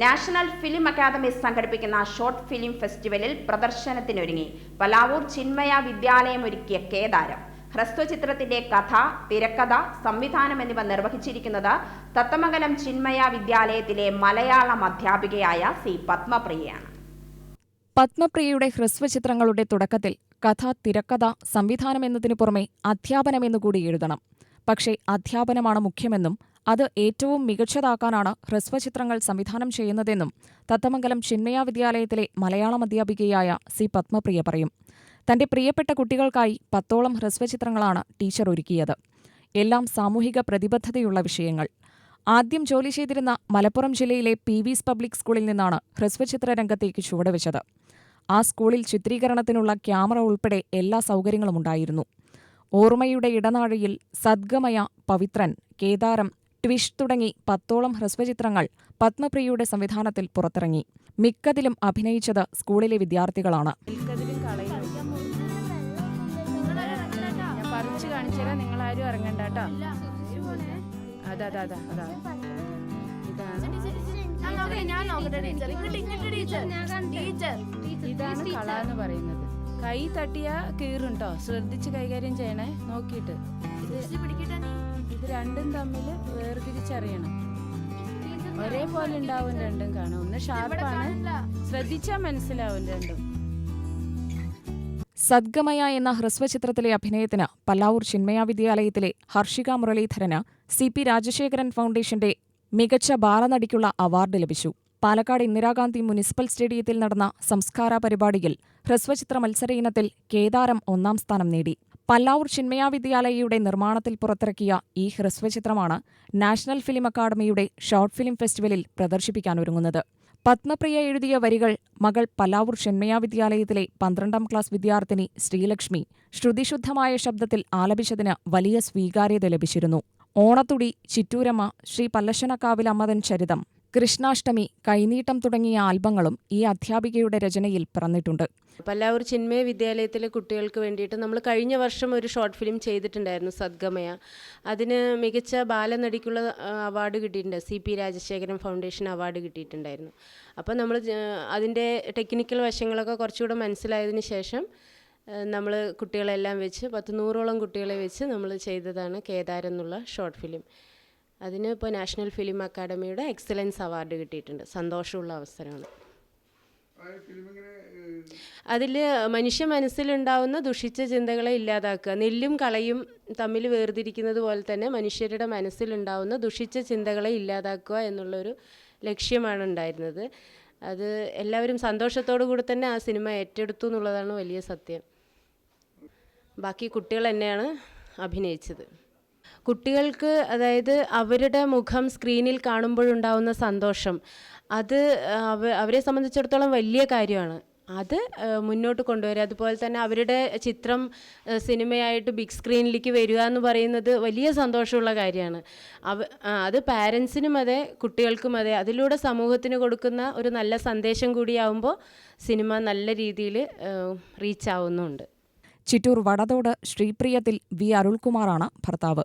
National film academy സംഘടിപ്പിക്കുന്ന short film ഫെസ്റ്റിവലിൽ പ്രദർശനത്തിനൊരുങ്ങി. പലാവൂർ ചിന്മയ വിദ്യാലയം ഒരുക്കിയ കേദാരം ഹ്രസ്വചിത്രത്തിന്റെ കഥ തിരക്കഥ സംവിധാനം എന്നിവ നിർവഹിച്ചിരിക്കുന്നത് തത്തമംഗലം ചിന്മയ വിദ്യാലയത്തിലെ മലയാളം അധ്യാപികയായ സി പത്മപ്രിയയാണ്. പത്മപ്രിയയുടെ ഹ്രസ്വചിത്രങ്ങളുടെ തുടക്കത്തിൽ കഥ തിരക്കഥ സംവിധാനം എന്നതിനു പുറമെ അധ്യാപനമെന്നുകൂടി എഴുതണം. പക്ഷേ അധ്യാപനമാണ് മുഖ്യമെന്നും അത് ഏറ്റവും മികച്ചതാക്കാനാണ് ഹ്രസ്വചിത്രങ്ങൾ സംവിധാനം ചെയ്യുന്നതെന്നും തത്തമംഗലം ചിന്മയ വിദ്യാലയത്തിലെ മലയാളം അധ്യാപികയായ സി പത്മപ്രിയ പറയും. തന്റെ പ്രിയപ്പെട്ട കുട്ടികൾക്കായി പത്തോളം ഹ്രസ്വചിത്രങ്ങളാണ് ടീച്ചർ ഒരുക്കിയത്. എല്ലാം സാമൂഹിക പ്രതിബദ്ധതയുള്ള വിഷയങ്ങൾ. ആദ്യം ജോലി ചെയ്തിരുന്ന മലപ്പുറം ജില്ലയിലെ പി വിസ് പബ്ലിക് സ്കൂളിൽ നിന്നാണ് ഹ്രസ്വചിത്ര രംഗത്തേക്ക് ചുവടുവെച്ചത് ആ സ്കൂളിൽ ചിത്രീകരണത്തിനുള്ള ക്യാമറ ഉൾപ്പെടെ എല്ലാ സൗകര്യങ്ങളും ഉണ്ടായിരുന്നു. ഓർമ്മയുടെ ഇടനാഴിയിൽ സദ്ഗമയ പവിത്രൻ കേദാരം ട്വിഷ് തുടങ്ങി പത്തോളം ഹ്രസ്വചിത്രങ്ങൾ പത്മപ്രിയയുടെ സംവിധാനത്തിൽ പുറത്തിറങ്ങി. മിക്കതിലും അഭിനയിച്ചത് സ്കൂളിലെ വിദ്യാർത്ഥികളാണ്. ഞാൻ ടീച്ചർ. ഇതാണ് കള എന്ന് പറയുന്നത്. കൈ തട്ടിയ കീറുണ്ടോ ശ്രദ്ധിച്ച് കൈകാര്യം ചെയ്യണേ. നോക്കിയിട്ട്. ഇത് രണ്ടും തമ്മിൽ വേർതിരിച്ചറിയണം. ഒരേപോലെ ഉണ്ടാവും രണ്ടും കാണും. ഒന്ന് ഷാർപ്പാണ്. ശ്രദ്ധിച്ചാൽ മനസ്സിലാവും രണ്ടും. സദ്ഗമയ എന്ന ഹ്രസ്വചിത്രത്തിലെ അഭിനയത്തിന് പല്ലാവൂർ ചിന്മയ വിദ്യാലയത്തിലെ ഹർഷിക മുരളീധരന് സി പി രാജശേഖരൻ ഫൗണ്ടേഷന്റെ മികച്ച ബാലനടിക്കുള്ള അവാർഡ് ലഭിച്ചു. പാലക്കാട് ഇന്ദിരാഗാന്ധി മുനിസിപ്പൽ സ്റ്റേഡിയത്തിൽ നടന്ന സംസ്കാര പരിപാടിയിൽ ഹ്രസ്വചിത്ര മത്സര ഇനത്തിൽ കേദാരം ഒന്നാം സ്ഥാനം നേടി. പല്ലാവൂർ ചിന്മയ വിദ്യാലയയുടെ നിർമ്മാണത്തിൽ പുറത്തിറക്കിയ ഈ ഹ്രസ്വചിത്രമാണ് നാഷണൽ ഫിലിം അക്കാദമിയുടെ ഷോർട്ട് ഫിലിം ഫെസ്റ്റിവലിൽ പ്രദർശിപ്പിക്കാനൊരുങ്ങുന്നത് പത്മപ്രിയ എഴുതിയ വരികൾ മകൾ പല്ലാവൂർ ഷെന്മയ വിദ്യാലയത്തിലെ പന്ത്രണ്ടാം ക്ലാസ് വിദ്യാർത്ഥിനി ശ്രീലക്ഷ്മി ശ്രുതിശുദ്ധമായ ശബ്ദത്തിൽ ആലപിച്ചതിന് വലിയ സ്വീകാര്യത ലഭിച്ചിരുന്നു. ഓണത്തുടി ചിറ്റൂരമ്മ ശ്രീ പല്ലശ്ശനക്കാവിലമ്മതൻ ചരിതം കൃഷ്ണാഷ്ടമി കൈനീട്ടം തുടങ്ങിയ ആൽബങ്ങളും ഈ അധ്യാപികയുടെ രചനയിൽ പിറന്നിട്ടുണ്ട്. പല്ലാവൂർ ചിന്മയ വിദ്യാലയത്തിലെ കുട്ടികൾക്ക് വേണ്ടിയിട്ട് നമ്മൾ കഴിഞ്ഞ വർഷം ഒരു ഷോർട്ട് ഫിലിം ചെയ്തിട്ടുണ്ടായിരുന്നു സദ്ഗമയ. അതിന് മികച്ച ബാലനടിക്കുള്ള അവാർഡ് കിട്ടിയിട്ടുണ്ട്. C P Rajasekharan foundation award കിട്ടിയിട്ടുണ്ടായിരുന്നു. അപ്പോൾ നമ്മൾ അതിന്റെ ടെക്നിക്കൽ വശങ്ങളൊക്കെ കുറച്ചുകൂടെ മനസ്സിലായതിന് ശേഷം നമ്മൾ കുട്ടികളെല്ലാം വെച്ച് പത്ത് നൂറോളം കുട്ടികളെ വെച്ച് നമ്മൾ ചെയ്തതാണ് കേദാർ എന്നുള്ള ഷോർട്ട് ഫിലിം. അതിന് ഇപ്പോൾ നാഷണൽ ഫിലിം അക്കാദമിയുടെ എക്സലൻസ് അവാർഡ് കിട്ടിയിട്ടുണ്ട്. സന്തോഷമുള്ള അവസരമാണ്. അതിൽ മനുഷ്യ മനസ്സിലുണ്ടാവുന്ന ദുഷിച്ച ചിന്തകളെ ഇല്ലാതാക്കുക നെല്ലും കളയും തമ്മിൽ വേർതിരിക്കുന്നത് പോലെ തന്നെ മനുഷ്യരുടെ മനസ്സിലുണ്ടാവുന്ന ദുഷിച്ച ചിന്തകളെ ഇല്ലാതാക്കുക എന്നുള്ളൊരു ലക്ഷ്യമാണ് ഉണ്ടായിരുന്നത്. അത് എല്ലാവരും സന്തോഷത്തോടു കൂടി തന്നെ ആ സിനിമ ഏറ്റെടുത്തു എന്നുള്ളതാണ് വലിയ സത്യം. ബാക്കി കുട്ടികൾ തന്നെയാണ് അഭിനയിച്ചത്. കുട്ടികൾക്ക് അതായത് അവരുടെ മുഖം സ്ക്രീനിൽ കാണുമ്പോഴുണ്ടാവുന്ന സന്തോഷം അത് അവ അവരെ സംബന്ധിച്ചിടത്തോളം വലിയ കാര്യമാണ്. അത് മുന്നോട്ട് കൊണ്ടുവരിക. അതുപോലെ തന്നെ അവരുടെ ചിത്രം സിനിമയായിട്ട് ബിഗ് സ്ക്രീനിലേക്ക് വരിക എന്ന് പറയുന്നത് വലിയ സന്തോഷമുള്ള കാര്യമാണ്. അവ അത് പാരൻസിനും അതെ കുട്ടികൾക്കും അതെ അതിലൂടെ സമൂഹത്തിന് കൊടുക്കുന്ന ഒരു നല്ല സന്ദേശം കൂടിയാവുമ്പോൾ സിനിമ നല്ല രീതിയിൽ റീച്ച് ആവുന്നുണ്ട്. ചിറ്റൂർ വടതോട് ശ്രീപ്രിയത്തിൽ വി അരുൾകുമാറാണ് ഭർത്താവ്.